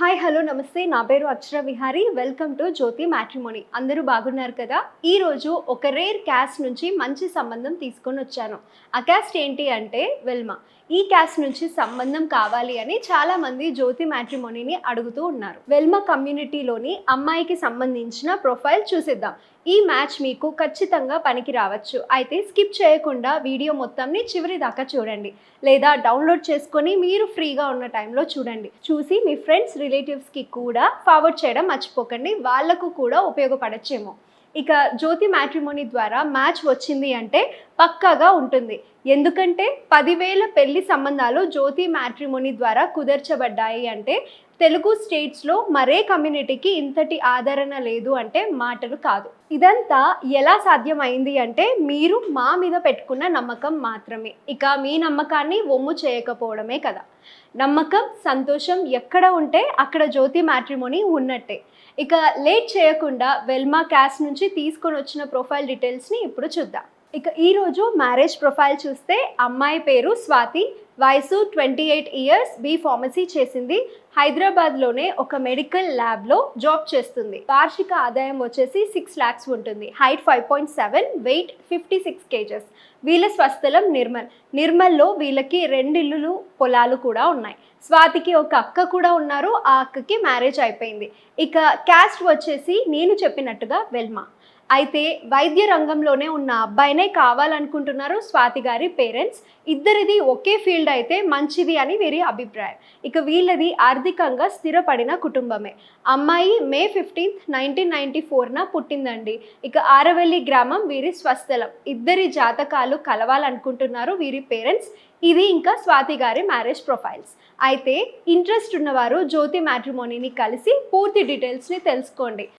Hi hello నమస్తే. నా పేరు Akshara Vihari. Welcome to Jyothi matrimony. అందరూ బాగున్నారు కదా? ఈరోజు ఒక రేర్ క్యాస్ట్ నుంచి మంచి సంబంధం తీసుకొని వచ్చాను. ఆ క్యాస్ట్ ఏంటి అంటే వెల్మా. ఈ క్యాస్ట్ నుంచి సంబంధం కావాలి అని చాలామంది జ్యోతి మ్యాట్రిమోనీని అడుగుతూ ఉన్నారు. వెల్మా కమ్యూనిటీలోని అమ్మాయికి సంబంధించిన ప్రొఫైల్ చూసిద్దాం. ఈ మ్యాచ్ మీకు ఖచ్చితంగా పనికి రావచ్చు. అయితే స్కిప్ చేయకుండా వీడియో మొత్తంని చివరి దాకా చూడండి. లేదా డౌన్లోడ్ చేసుకొని మీరు ఫ్రీగా ఉన్న టైంలో చూడండి. చూసి మీ ఫ్రెండ్స్ రిలేటివ్స్కి కూడా ఫార్వర్డ్ చేయడం మర్చిపోకండి. వాళ్ళకు కూడా ఉపయోగపడచ్చేమో. ఇక జ్యోతి మ్యాట్రిమోనీ ద్వారా మ్యాచ్ వచ్చింది అంటే పక్కాగా ఉంటుంది. ఎందుకంటే పదివేల పెళ్ళి సంబంధాలు జ్యోతి మ్యాట్రిమోనీ ద్వారా కుదర్చబడ్డాయి అంటే తెలుగు స్టేట్స్లో మరే కమ్యూనిటీకి ఇంతటి ఆదరణ లేదు అంటే మాటలు కాదు. ఇదంతా ఎలా సాధ్యమైంది అంటే మీరు మా మీద పెట్టుకున్న నమ్మకం మాత్రమే. ఇక మీ నమ్మకాన్ని ఒమ్ము చేయకపోవడమే కదా. నమ్మకం సంతోషం ఎక్కడ ఉంటే అక్కడ జ్యోతి మ్యాట్రిమోనీ ఉన్నట్టే. ఇక లేట్ చేయకుండా వెల్మా క్యాస్ట్ నుంచి తీసుకొని వచ్చిన ప్రొఫైల్ డీటెయిల్స్ని ఇప్పుడు చూద్దాం. ఇక ఈరోజు మ్యారేజ్ ప్రొఫైల్ చూస్తే అమ్మాయి పేరు స్వాతి వయసు twenty eight years B pharmacy చేసింది. హైదరాబాద్లోనే ఒక మెడికల్ ల్యాబ్లో జాబ్ చేస్తుంది. వార్షిక ఆదాయం వచ్చేసి సిక్స్ ల్యాక్స్ ఉంటుంది. Height five point seven weight fifty six KGs. వీళ్ళ స్వస్థలం నిర్మల్. నిర్మల్లో వీళ్ళకి రెండిల్లులు పొలాలు కూడా ఉన్నాయి. స్వాతికి ఒక అక్క కూడా ఉన్నారు. ఆ అక్కకి మ్యారేజ్ అయిపోయింది. ఇక క్యాస్ట్ వచ్చేసి నేను చెప్పినట్టుగా వెల్మా. అయితే వైద్య రంగంలోనే ఉన్న అబ్బాయినే కావాలనుకుంటున్నారు స్వాతి గారి పేరెంట్స్. ఇద్దరిది ఒకే ఫీల్డ్ అయితే మంచిది అని వీరి అభిప్రాయం. ఇక వీళ్ళది ఆర్థికంగా స్థిరపడిన కుటుంబమే. అమ్మాయి మే ఫిఫ్టీన్త్ నైన్టీన్ నైన్టీ ఫోర్న పుట్టిందండి. ఇక ఆరవెల్లి గ్రామం వీరి స్వస్థలం. ఇద్దరి జాతకాలు కలవాలనుకుంటున్నారు వీరి పేరెంట్స్. ఇది ఇంకా స్వాతి గారి మ్యారేజ్ ప్రొఫైల్స్. అయితే ఇంట్రెస్ట్ ఉన్నవారు జ్యోతి మ్యాట్రిమోనీని కలిసి పూర్తి డీటెయిల్స్ని తెలుసుకోండి.